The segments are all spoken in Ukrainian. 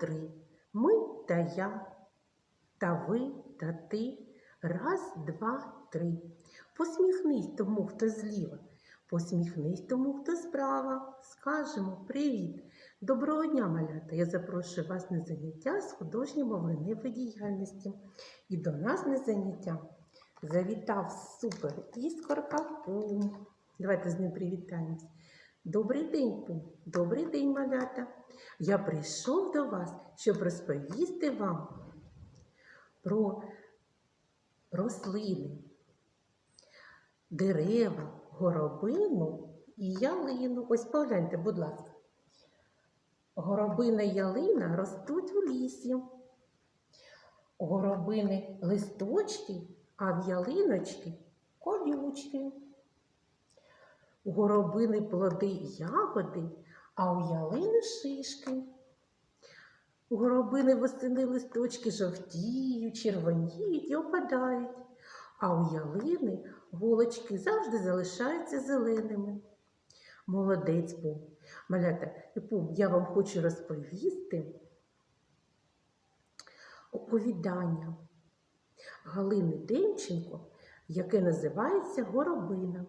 три. Ми та я, та ви та ти. Раз, два, три. Посміхнись тому, хто зліва. Посміхнись тому, хто справа. Скажемо привіт. Доброго дня, малята! Я запрошую вас на заняття з художньо-мовленевої діяльності. І до нас на заняття завітав супер іскорка. Давайте з ним привітаємось. Добрий день. Добрий день, малята. Я прийшов до вас, щоб розповісти вам про рослини, дерева, горобину і ялину. Ось погляньте, будь ласка. Горобина і ялина ростуть у лісі. Горобини листочки, а в ялиночки колючки. У горобини плоди ягоди, а у ялини шишки. У горобини восени листочки жовтіють, червоніють і опадають, а у ялини голочки завжди залишаються зеленими. Молодець був. Малята, Пум, я вам хочу розповісти оповідання Галини Демченко, яке називається Горобина.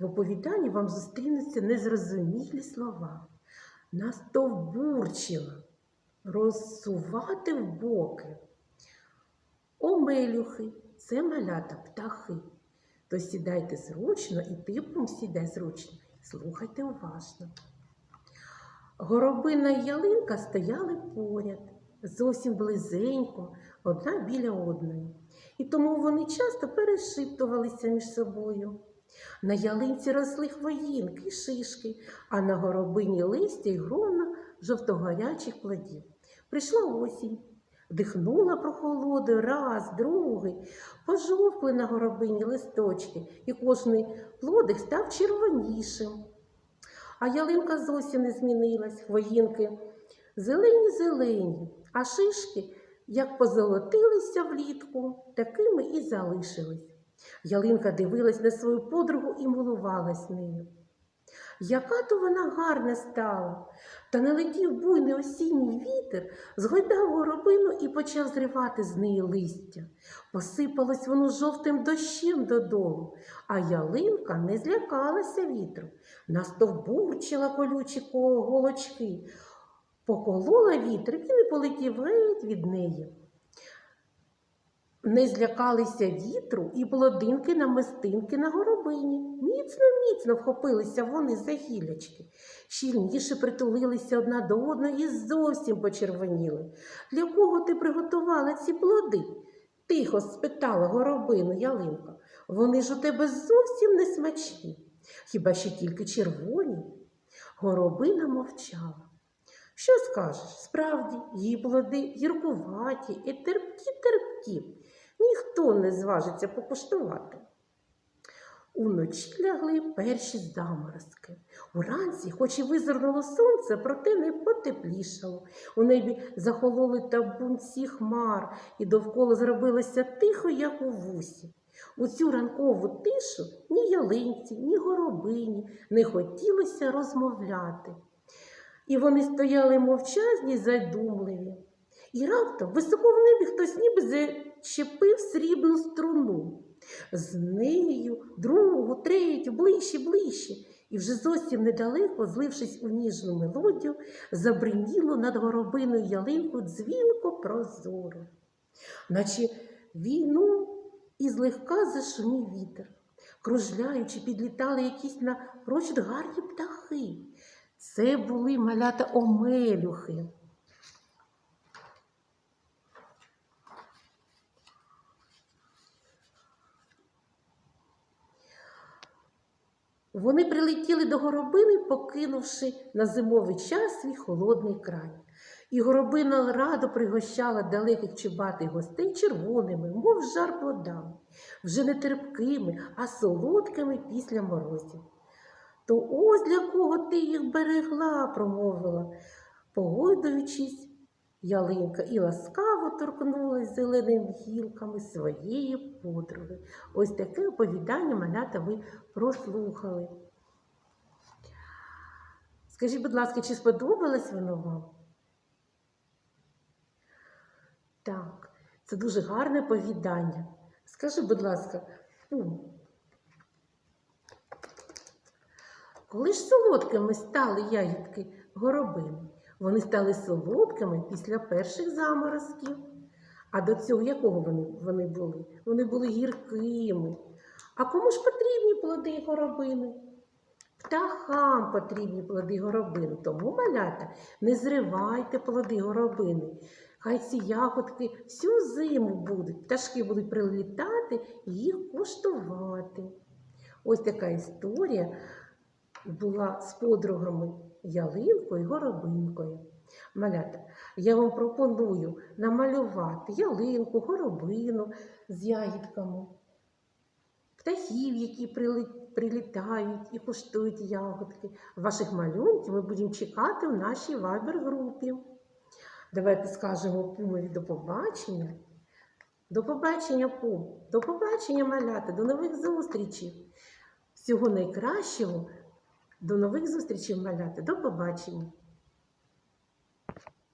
В оповіданні вам зустрінуться незрозумілі слова. Настовбурчила, розсувати в боки. Омелюхи це малята птахи. То сідайте зручно і типом сідай зручно. Слухайте уважно. Горобина і ялинка стояли поряд, зовсім близенько, одна біля одної. І тому вони часто перешиптувалися між собою. На ялинці росли хвоїнки, шишки, а на горобині листя й грона жовтогорячих плодів. Прийшла осінь, дихнула прохолоди раз, другий, пожовкли на горобині листочки, і кожний плодик став червонішим. А ялинка зовсім не змінилась, хвоїнки зелені-зелені, а шишки, як позолотилися влітку, такими і залишились. Ялинка дивилась на свою подругу і милувалась нею. Яка то вона гарна стала, та налетів буйний осінній вітер, згойдав горобину і почав зривати з неї листя. Посипалось воно жовтим дощем додолу, а ялинка не злякалася вітру, настовбурчила колючі ко- голочки, поколола вітер, він і полетів геть від неї. Не злякалися вітру і плодинки на мистинки на горобині. Міцно, міцно вхопилися вони за гілячки, щільніше притулилися одна до одної і зовсім почервоніли. Для кого ти приготувала ці плоди? Тихо спитала горобину ялинка. Вони ж у тебе зовсім не смачні, хіба що тільки червоні. Горобина мовчала. Що скажеш? Справді, її плоди гіркуваті і терпкі-терпкі. Ніхто не зважиться покуштувати. Уночі лягли перші заморозки. Уранці, хоч і визирнуло сонце, проте не потеплішало. У небі захололи табунці хмар, і довкола зробилося тихо, як у вусі. У цю ранкову тишу ні ялинці, ні горобині не хотілося розмовляти. І вони стояли мовчазні задумливі. І раптом високо в небі хтось ніби зачепив срібну струну. З нею другу, третю, ближче, ближче. І вже зовсім недалеко, злившись у ніжну мелодію, забриніло над горобиною ялинку дзвінко прозоро. Наче війну і злегка зашумів вітер. Кружляючи, підлітали якісь напрочуд гарні птахи. Це були малята омелюхи. Вони прилетіли до горобини, покинувши на зимовий час свій холодний край. І горобина радо пригощала далеких чубатих гостей червоними, мов жар плодами, вже не терпкими, а солодкими після морозів. То ось для кого ти їх берегла, промовила, погойдуючись, ялинка і ласкаво торкнулась зеленими гілками своєї подруги. Ось таке оповідання малята ви прослухали. Скажіть, будь ласка, чи сподобалось воно вам? Так, це дуже гарне повідання. Скажи, будь ласка, Пум, коли ж солодкими стали ягідки горобини? Вони стали солодкими після перших заморозків. А до цього якого вони, вони були? Вони були гіркими. А кому ж потрібні плоди горобини? Птахам потрібні плоди горобини. Тому, малята, не зривайте плоди горобини. Хай ці ягодки всю зиму будуть. Пташки будуть прилітати і їх куштувати. Ось така історія була з подругами ялинкою і горобинкою. Малята, я вам пропоную намалювати ялинку, горобину з ягідками, птахів, які прилітають і куштують ягодки. Ваших малюнків ми будемо чекати в нашій вайбер-групі. Давайте скажемо Пумові до побачення. До побачення, Пум. До побачення, малята, до нових зустрічей. Всього найкращого. До нових зустрічей, маляти. До побачення.